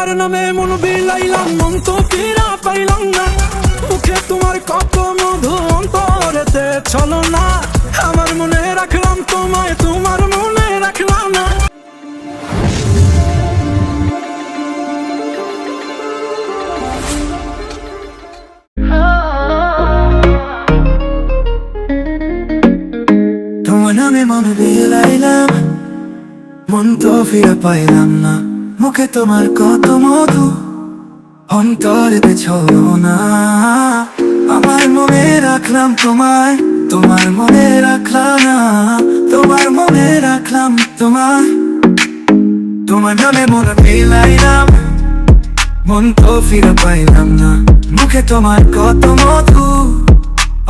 তোমার নামে মন বিলাইলাম, মন তো ফিরা পাইলাম না। মুখে তোমার কত মধু অন্তরেতে চলো না। আমার মনে রাখলাম, তোমায় তোমার মনে রাখলাম না। তোমার নামে মন বিলাইলাম, মন তো ফিরে পাইলাম না। মুখে তোমার কত মধু? অন্তরেতে ছলো না আমার মনে রাখলাম তোমায়, তোমার মনে রাখলাম না। তোমার মনে রাখলাম তোমায়। তোমার নামে মন বিলাইলাম মন তো ফিরে পাইলাম না। মুখে তোমার কত মধু?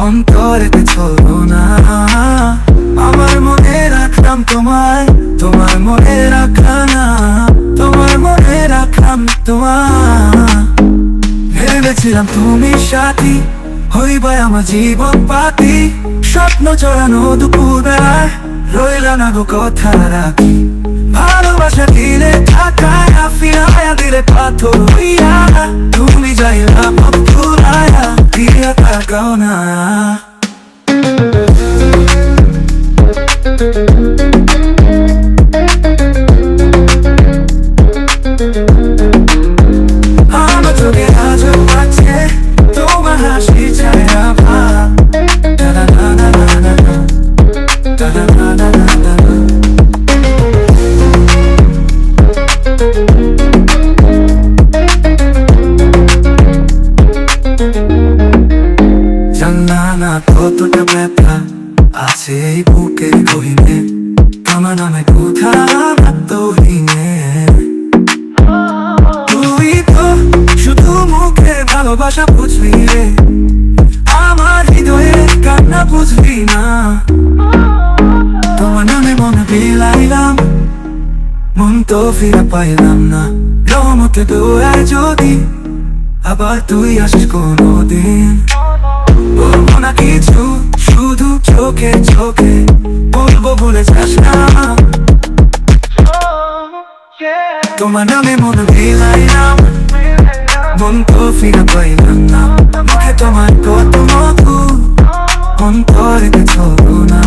অন্তরেতে ছলো না আমার মনে রাখলাম তোমায়, তোমার মনে ভেবেছিলাম তুমি সাথী হইবে আমার জীবন পাতি। স্বপ্ন চড়ানো দুপুর বেলায় রইল না গো কথা রাখি। ভালোবাসা দিলে থাকায় আফিরায়া দিলে পাথর হইয়া। তুমি যাইলা ভুলায়া দিয়া থাকাও না। তোমার নামে কোথাও আত্মহীনে তুই তো শুধু মুখে ভালোবাসা বুঝবি রে আমার হৃদয়ে কান্না বুঝবি না তোমার নামে মনে বিলাইলাম মন তো ফিরে পাইলাম না রহমতে দোয়ার যদি আবার তুই আসিস কোনোদিন বলব শুধু চোখে চোখে বলে যাস না। তোমার নামে মন বিলাইলাম মন তো ফিরে পাইলাম না। মুখে তোমার কত মধু। অন্তরে ছড়ো না